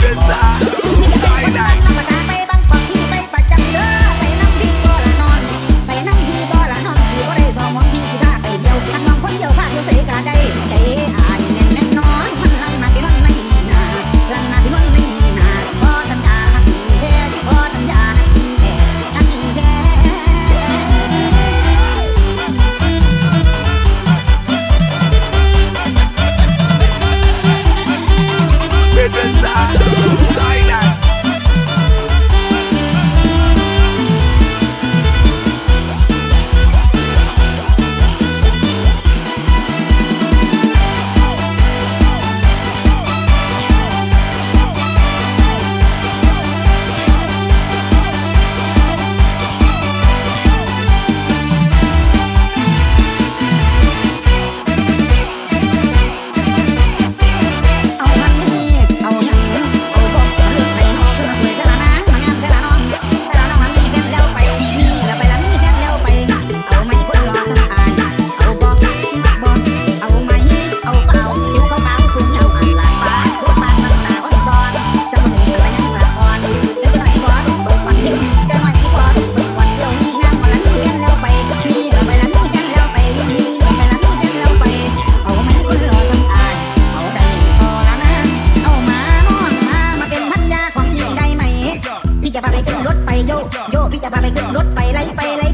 Universal Thailand จะพาไปขึ้นรถไฟโยโยพี่จะพาไปขึ้นรถไฟไล่ไปไล่